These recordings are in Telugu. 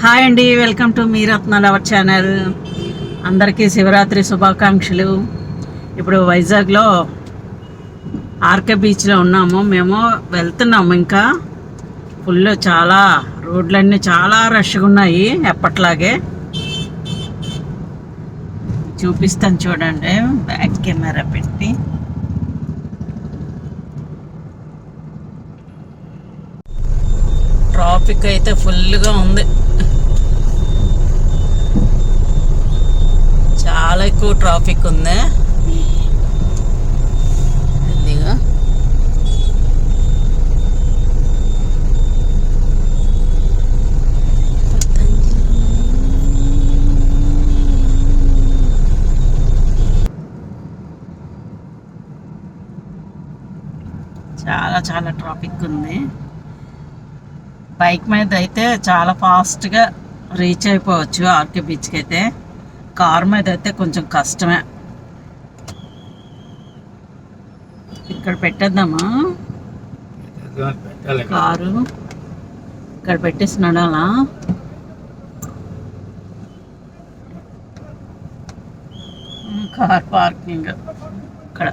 హాయ్ అండి వెల్కమ్ టు మీ రత్నాలు అవర్ ఛానల్. అందరికీ శివరాత్రి శుభాకాంక్షలు. ఇప్పుడు వైజాగ్లో ఆర్కే బీచ్లో ఉన్నాము. మేము వెళ్తున్నాము ఇంకా. ఫుల్ చాలా రోడ్లన్నీ చాలా రష్గా ఉన్నాయి ఎప్పట్లాగే. చూపిస్తాను చూడండి బ్యాక్ కెమెరా పెట్టి. ట్రాఫిక్ అయితే ఫుల్గా ఉంది. చాలా ఎక్కువ ట్రాఫిక్ ఉంది. చాలా చాలా ట్రాఫిక్ ఉంది. బైక్ మీద అయితే చాలా ఫాస్ట్గా రీచ్ అయిపోవచ్చు. ఆర్కే బీచ్కి అయితే. కార్ మీద అయితే కొంచెం కష్టమే. ఇక్కడ పెట్టేద్దామా? కారు. ఇక్కడ పెట్టేసి నడాలా కార్ పార్కింగ్ ఇక్కడ.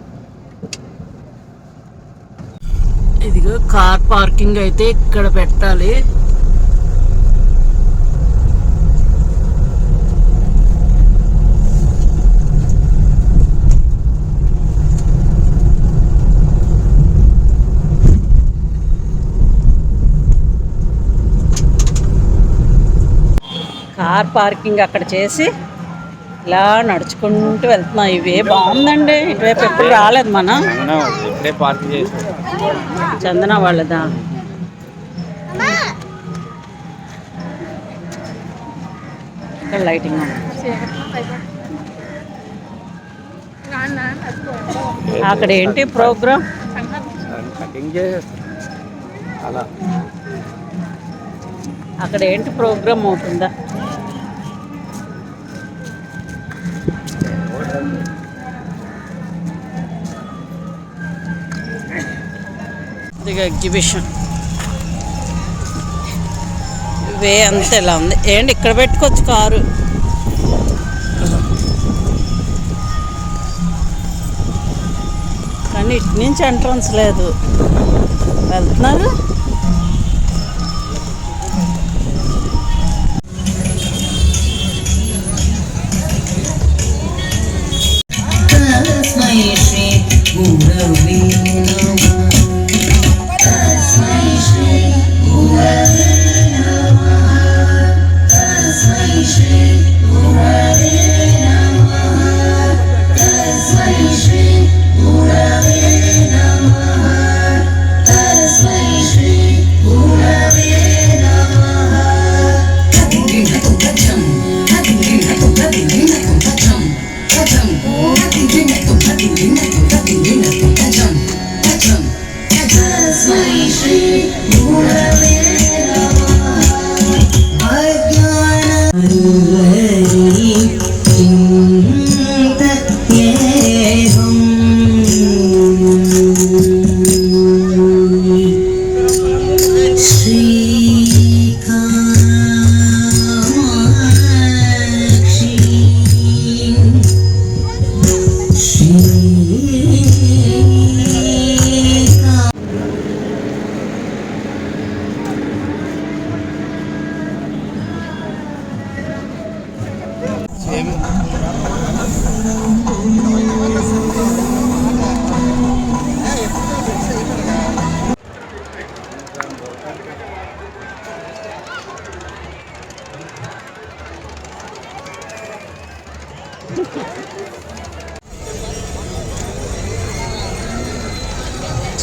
ఇదిగో కార్ పార్కింగ్ అయితే ఇక్కడ పెట్టాలి. కార్ పార్కింగ్ అక్కడ చేసి ఇలా నడుచుకుంటూ వెళ్తున్నాం. ఇవే బాగుందండి. ఇటువైపు ఎప్పుడు రాలేదు మనం. చందన వాళ్ళదా? ఇక్కడ లైటింగ్. అక్కడ ఏంటి ప్రోగ్రామ్? అలా. అక్కడ ఏంటి ప్రోగ్రామ్ అవుతుందా? ఇదిగో ఎగ్జిబిషన్. వే అంత ఇలా ఉంది? ఏంటి ఇక్కడ పెట్టుకోవచ్చు కారు? కానీ ఇటు నుంచి ఎంట్రన్స్ లేదు. వెళ్తున్నారు?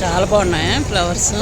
చాలా బాగున్నాయి ఫ్లవర్స్.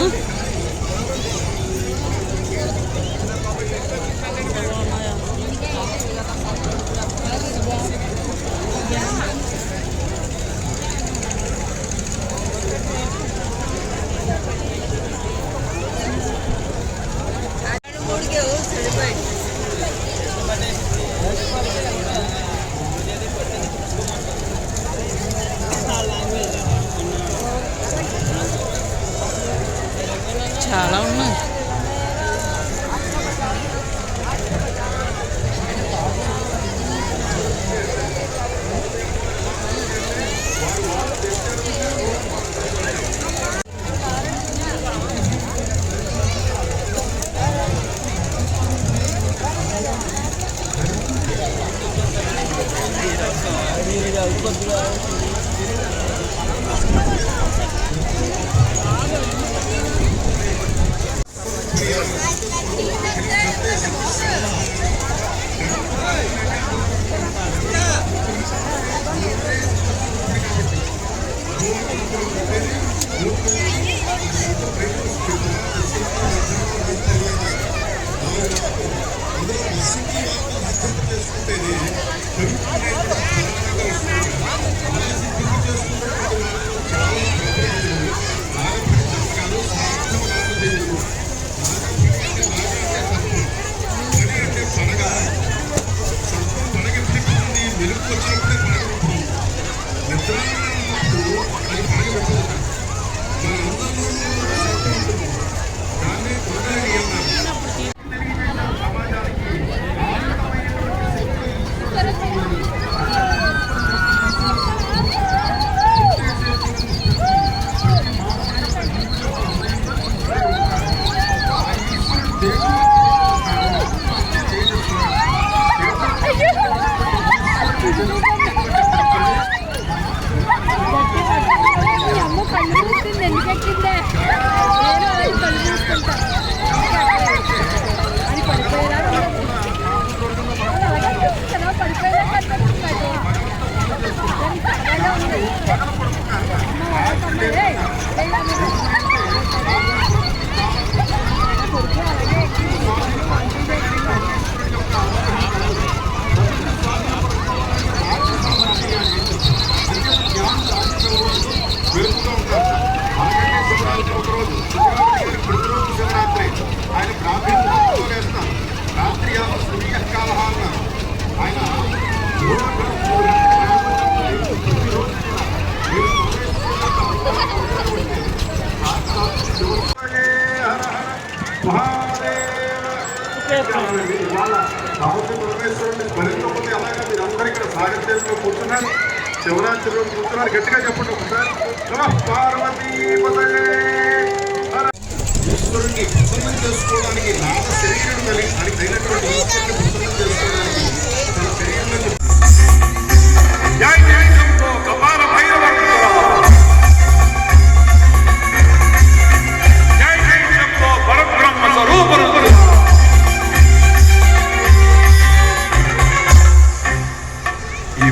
అందులో అసెంబ్లీ వాళ్ళు చేసుకుంటేనే ప్రభుత్వం కాబట్టి పరమేశ్వరుని స్మరించకపోతే అలాగా మీరు అందరూ ఇక్కడ సాగత్యంలో కూర్చున్నారు శివరాత్రి కూర్చున్నారు గట్టిగా చెప్పండి ఒకసారి పార్వతీ పతయే ప్రసన్నం చేసుకోవడానికి నాద శరీరం కలిగి దానికి అయినటువంటి ఈశ్వరుని ప్రసన్నం చేసుకోవడానికి తన శరీరంలో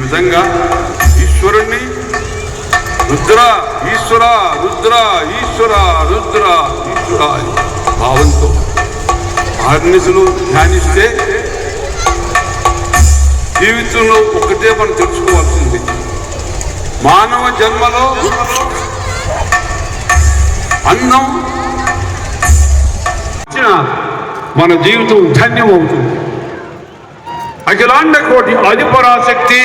నిజంగా విధంగా ఈశ్వరుణ్ణి? రుద్ర ఈశ్వర రుద్ర ఈశ్వర రుద్ర ఈశ్వర భావంతో ఆర్నిసులు ధ్యానిస్తే జీవితంలో ఒకటే మనం తెలుసుకోవాల్సింది. మానవ జన్మలో అన్నం మన జీవితం ధన్యం అవుతుంది அகிலாண்ட கோடி அதிபராசக்தி.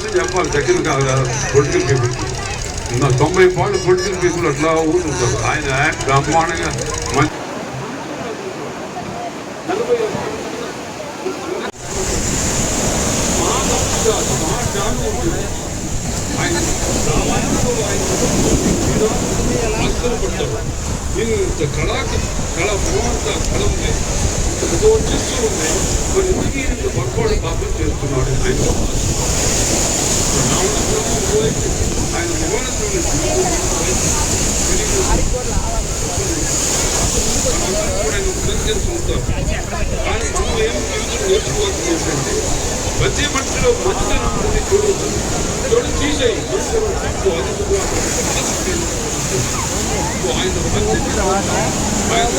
ఏదో రహస్యం చెప్పాలి సెకండ్ కాదు పొలిటికల్ పీపుల్ నా తొంభై పాళ్ళు పొలిటికల్ పీపుల్ అట్లా ఊరుంటారు ఆయన బ్రహ్మాండంగా మంచి ఇంత కళాకి కళ భగవంత కళ ఉంది ఏదో చేస్తూ ఉంది కొన్ని మిగిలిన పొరపాటు పాపం చేస్తున్నాడు ఆయన ఆయన భగవంతుని ఉంటారు కానీ నువ్వు ఏం జీవితం నేర్చుకోవాల్సింది ఏంటంటే ప్రతి మనిషిలో మంచితనం ఉంది చూడు చూడు తీసేయి నువ్వు అది నువ్వు ఆయన మంచి ఆయన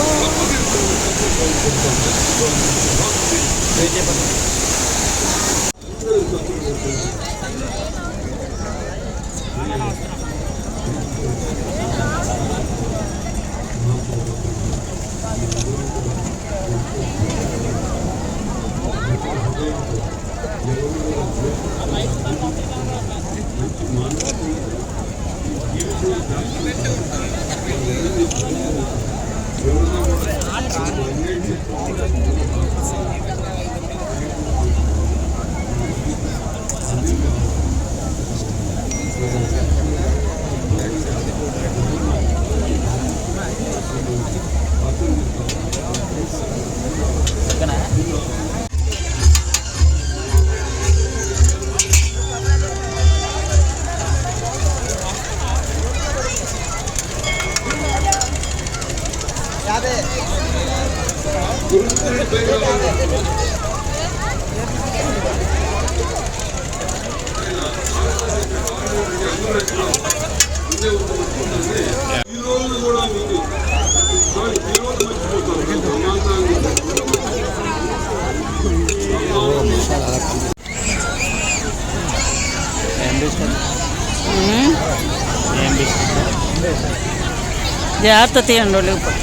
జాగ్రత్త తీయండి లేకపోతే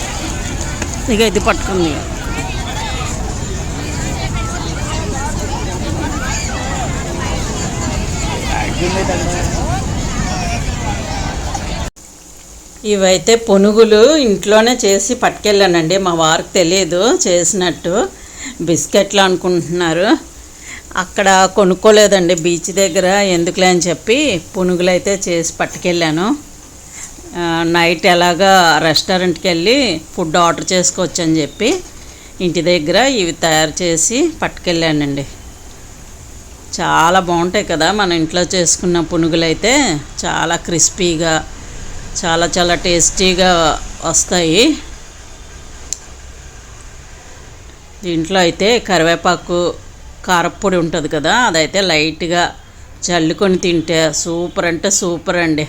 ఇక ఇది పట్టుకుంది ఇవైతే పునుగులు ఇంట్లోనే చేసి పట్టుకెళ్ళానండి. మా వారికి తెలియదు చేసినట్టు. బిస్కెట్లు అనుకుంటున్నారు. అక్కడ కొనుక్కోలేదండి బీచ్ దగ్గర ఎందుకులే అని చెప్పి పునుగులు అయితే చేసి పట్టుకెళ్ళాను. నైట్ ఎలాగా రెస్టారెంట్కి వెళ్ళి ఫుడ్ ఆర్డర్ చేసుకోవచ్చు అని చెప్పి ఇంటి దగ్గర ఇవి తయారు చేసి పట్టుకెళ్ళానండి. చాలా బాగుంటాయి కదా మన ఇంట్లో చేసుకున్న పునుగులు అయితే చాలా క్రిస్పీగా చాలా చాలా టేస్టీగా వస్తాయి. దీంట్లో అయితే కరివేపాకు కారప్పొడి ఉంటుంది కదా అదైతే లైట్గా చల్లుకొని తింటే సూపర్ అంటే సూపర్ అండి.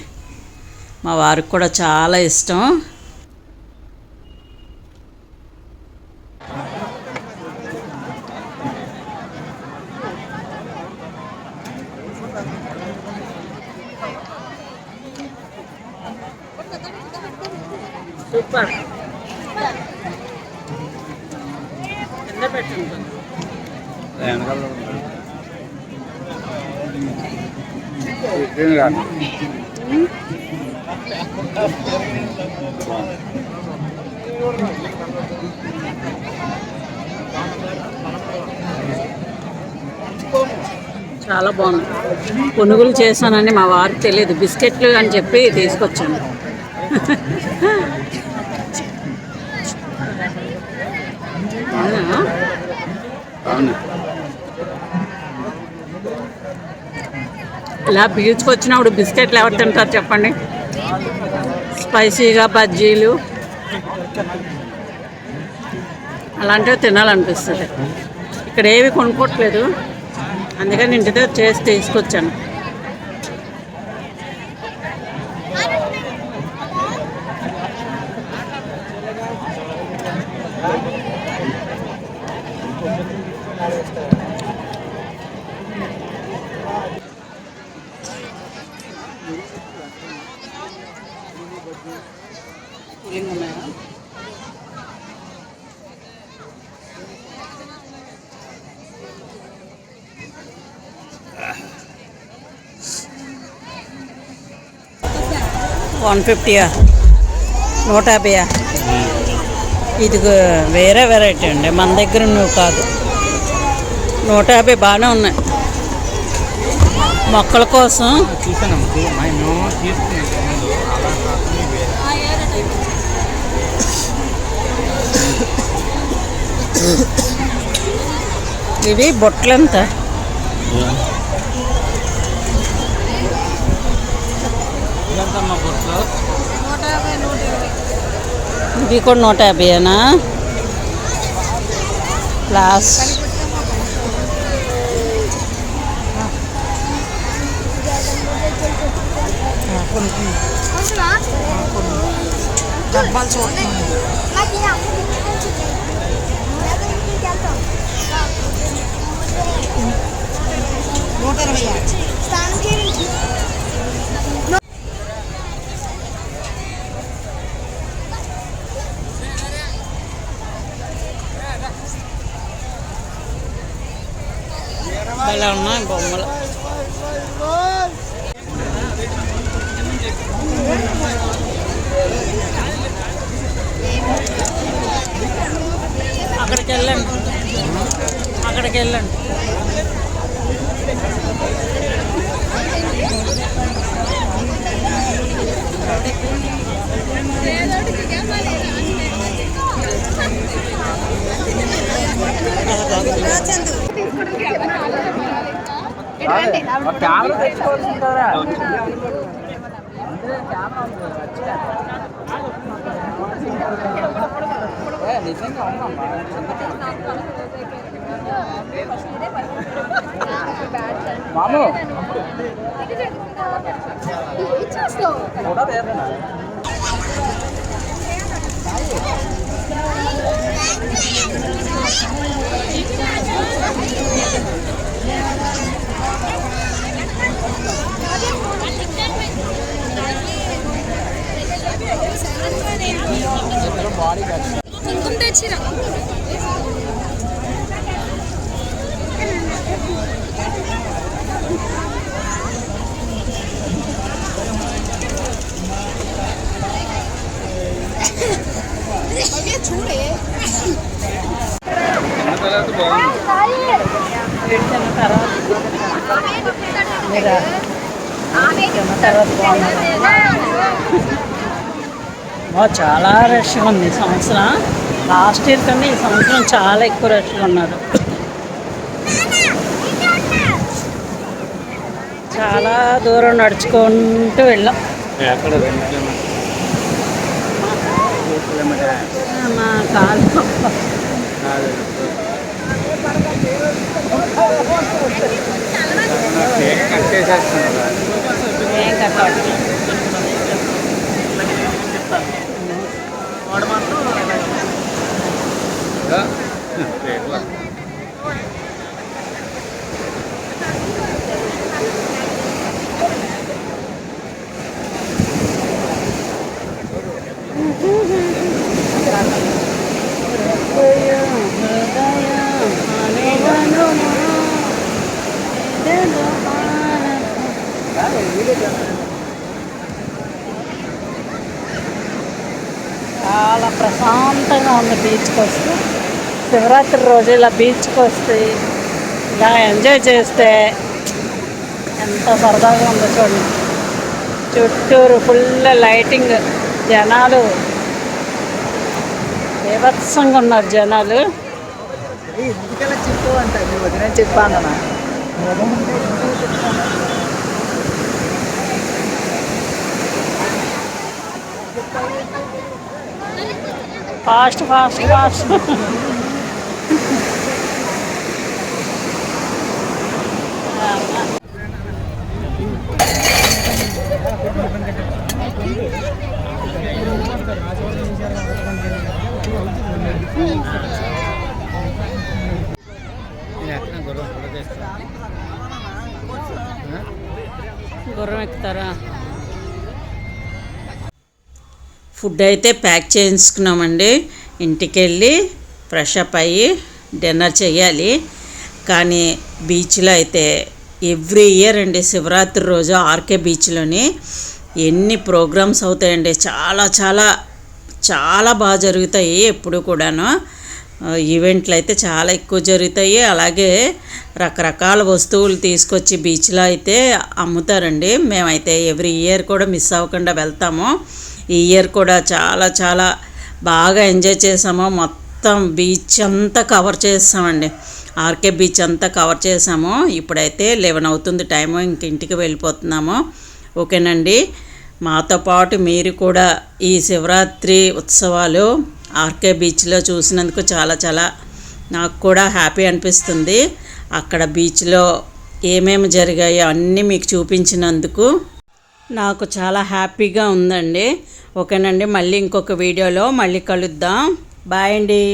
మా వారికి కూడా చాలా ఇష్టం. సూపర్. కింద పెట్టుకుంటుంది చాలా బాగుంది. పునుగులు చేశానని మా వారికి తెలియదు. బిస్కెట్లు అని చెప్పి తీసుకొచ్చాను. అవునా? అవును ఇలా బీచ్కి వచ్చినప్పుడు బిస్కెట్లు ఎవరు తింటారు చెప్పండి? స్పైసీగా బజ్జీలు. అలాంటివి తినాలనిపిస్తుంది. ఇక్కడ ఏవి కొనుక్కోవట్లేదు అందుకని ఇంటి దగ్గర చేసి తీసుకొచ్చాను. వన్ ఫిఫ్టీయా నూట యాభైయా ఇది వేరే వెరైటీ అండి. మన దగ్గర నువ్వు కాదు. నూట యాభై బాగానే ఉన్నాయి. మొక్కల కోసం ఇవి బొట్లంత. ఇవి కూడా నూట యాభైనా ప్లాస్ భలే ఉన్నాయి బొమ్మలు కెమెరా తెచ్చుకోవాల్సింది కదా నిజంగా ఉందమ్మా మాము కుంకుమ చాలా రష్గా ఉంది ఈ సంవత్సరం. లాస్ట్ ఇయర్ కన్నా ఈ సంవత్సరం చాలా ఎక్కువ రష్గా ఉన్నారు. చాలా దూరం నడుచుకుంటూ వెళ్ళాం. మా కాలు. ఏం కట్టాలి ಅಡಮಾನ శివరాత్రి రోజు ఇలా బీచ్కి వస్తే ఇలా ఎంజాయ్ చేస్తే ఎంత సరదాగా ఉందో చూడండి. చుట్టూరు ఫుల్ లైటింగ్ జనాలు బీభత్సంగా ఉన్నారు జనాలు. చెప్పు అంట వదిన చెప్పాను? ఫాస్ట్ ఫాస్ట్ ఫాస్ట్ గుర్రం గుర్రం ఎక్కుతారా ఫుడ్ అయితే ప్యాక్ చేయించుకున్నామండి. ఇంటికి వెళ్ళి ఫ్రెష్ అప్ అయ్యి డిన్నర్ చేయాలి. కానీ బీచ్లో అయితే ఎవ్రీ ఇయర్ అండి శివరాత్రి రోజు ఆర్కే బీచ్లోని ఎన్ని ప్రోగ్రామ్స్ అవుతాయండి. చాలా చాలా చాలా బాగా జరుగుతాయి ఎప్పుడు కూడాను. ఈవెంట్లు అయితే చాలా ఎక్కువ జరుగుతాయి. అలాగే రకరకాల వస్తువులు తీసుకొచ్చి బీచ్లో అయితే అమ్ముతారండి. మేమైతే ఎవ్రీ ఇయర్ కూడా మిస్ అవ్వకుండా వెళ్తాము. ఈ ఇయర్ కూడా చాలా చాలా బాగా ఎంజాయ్ చేసాము. మొత్తం బీచ్ అంతా కవర్ చేసామండి. ఆర్కే బీచ్ అంతా కవర్ చేసాము. ఇప్పుడైతే లెవెన్ అవుతుంది టైము. ఇంక ఇంటికి వెళ్ళిపోతున్నాము. ఓకేనండి. మాతో పాటు మీరు కూడా ఈ శివరాత్రి ఉత్సవాలు ఆర్కే బీచ్లో చూసినందుకు చాలా చాలా నాకు కూడా హ్యాపీ అనిపిస్తుంది. అక్కడ బీచ్లో ఏమేమి జరిగాయో అన్నీ మీకు చూపించినందుకు నాకు చాలా హ్యాపీగా ఉందండి. ఓకేనండి మళ్ళీ ఇంకొక వీడియోలో మళ్ళీ కలుద్దాం. బాయ్ అండి.